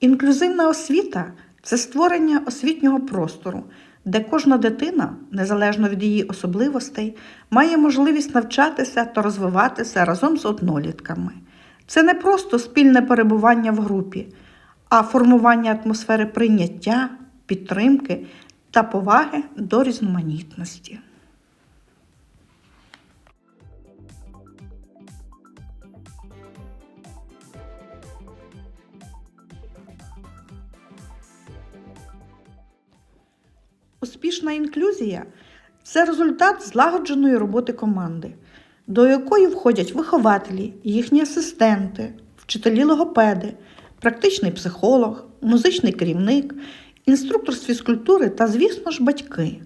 Інклюзивна освіта це створення освітнього простору, де кожна дитина, незалежно від її особливостей, має можливість навчатися та розвиватися разом з однолітками. Це не просто спільне перебування в групі, а формування атмосфери прийняття, підтримки та поваги до різноманітності. Успішна інклюзія це результат злагодженої роботи команди, до якої входять вихователі, їхні асистенти, вчителі логопеди, практичний психолог, музичний керівник, інструктор з фізкультури та, звісно ж, батьки.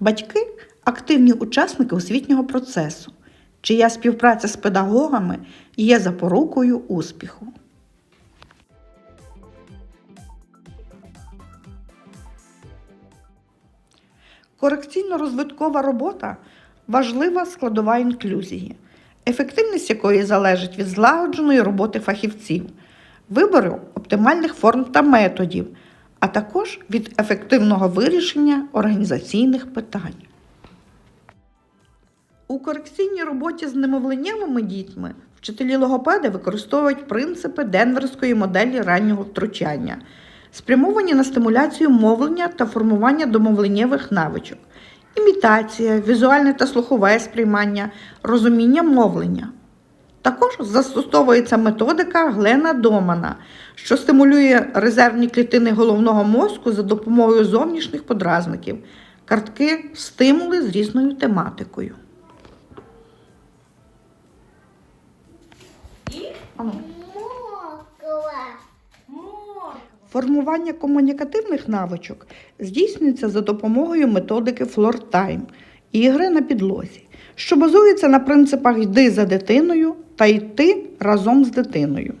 Батьки активні учасники освітнього процесу, чия співпраця з педагогами є запорукою успіху. Корекційно-розвиткова робота важлива складова інклюзії, ефективність якої залежить від злагодженої роботи фахівців, вибору оптимальних форм та методів, а також від ефективного вирішення організаційних питань. У корекційній роботі з немовленнявими дітьми вчителі логопеди використовують принципи денверської моделі раннього втручання, спрямовані на стимуляцію мовлення та формування домовленнєвих навичок, імітація, візуальне та слухове сприймання, розуміння мовлення. Також застосовується методика Глена Домана, що стимулює резервні клітини головного мозку за допомогою зовнішніх подразників, картки, стимули з різною тематикою. Ану. Формування комунікативних навичок здійснюється за допомогою методики Time – ігри на підлозі, що базується на принципах йди за дитиною та йти разом з дитиною.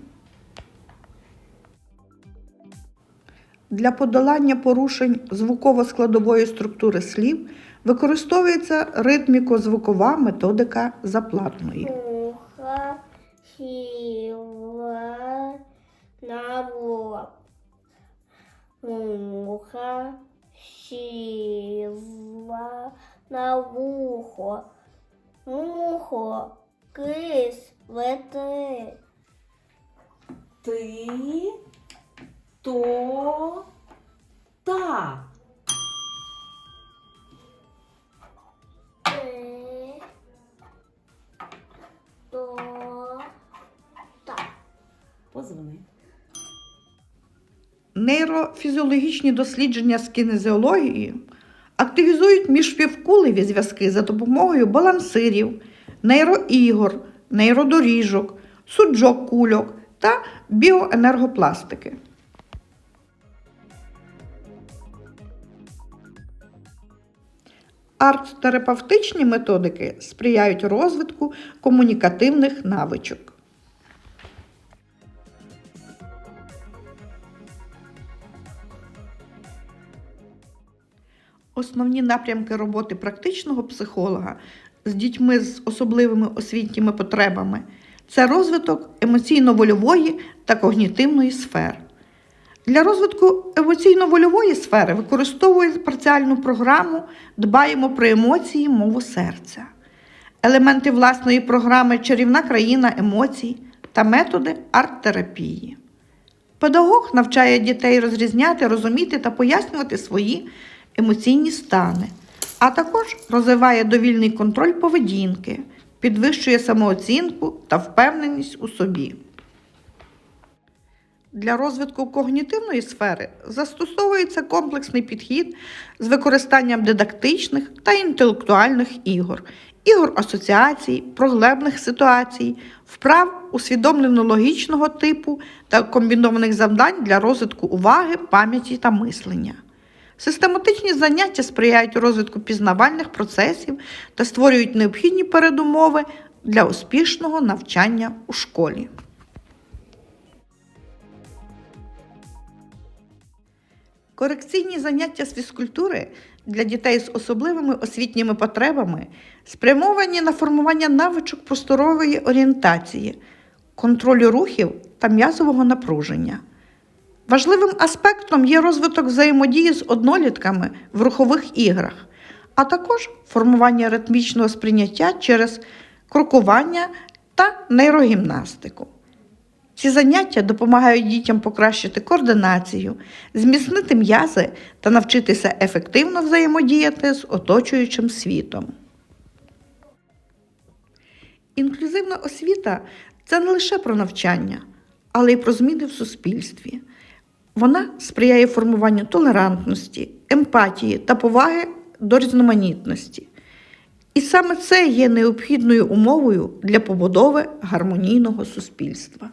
Для подолання порушень звуково-складової структури слів використовується ритміко-звукова методика заплатної. Муха сіла на вухо. Мухо кис лети. Ти то та. Ти то та. Позвони. Нейрофізіологічні дослідження з кінезіології активізують міжпівкулеві зв'язки за допомогою балансирів, нейроігор, нейродоріжок, суджок кульок та біоенергопластики. Арт-терапевтичні методики сприяють розвитку комунікативних навичок. Основні напрямки роботи практичного психолога з дітьми з особливими освітніми потребами це розвиток емоційно-вольової та когнітивної сфер. Для розвитку емоційно-вольової сфери використовують парціальну програму Дбаємо про емоції, мову серця, елементи власної програми Чарівна країна емоцій та методи арт-терапії. Педагог навчає дітей розрізняти, розуміти та пояснювати свої емоційні стани, а також розвиває довільний контроль поведінки, підвищує самооцінку та впевненість у собі. Для розвитку когнітивної сфери застосовується комплексний підхід з використанням дидактичних та інтелектуальних ігор, ігор асоціацій, проглебних ситуацій, вправ усвідомлено-логічного типу та комбінованих завдань для розвитку уваги, пам'яті та мислення. Систематичні заняття сприяють розвитку пізнавальних процесів та створюють необхідні передумови для успішного навчання у школі. Корекційні заняття з фізкультури для дітей з особливими освітніми потребами спрямовані на формування навичок просторової орієнтації, контролю рухів та м'язового напруження. Важливим аспектом є розвиток взаємодії з однолітками в рухових іграх, а також формування ритмічного сприйняття через крокування та нейрогімнастику. Ці заняття допомагають дітям покращити координацію, зміцнити м'язи та навчитися ефективно взаємодіяти з оточуючим світом. Інклюзивна освіта це не лише про навчання, але й про зміни в суспільстві. Вона сприяє формуванню толерантності, емпатії та поваги до різноманітності. І саме це є необхідною умовою для побудови гармонійного суспільства.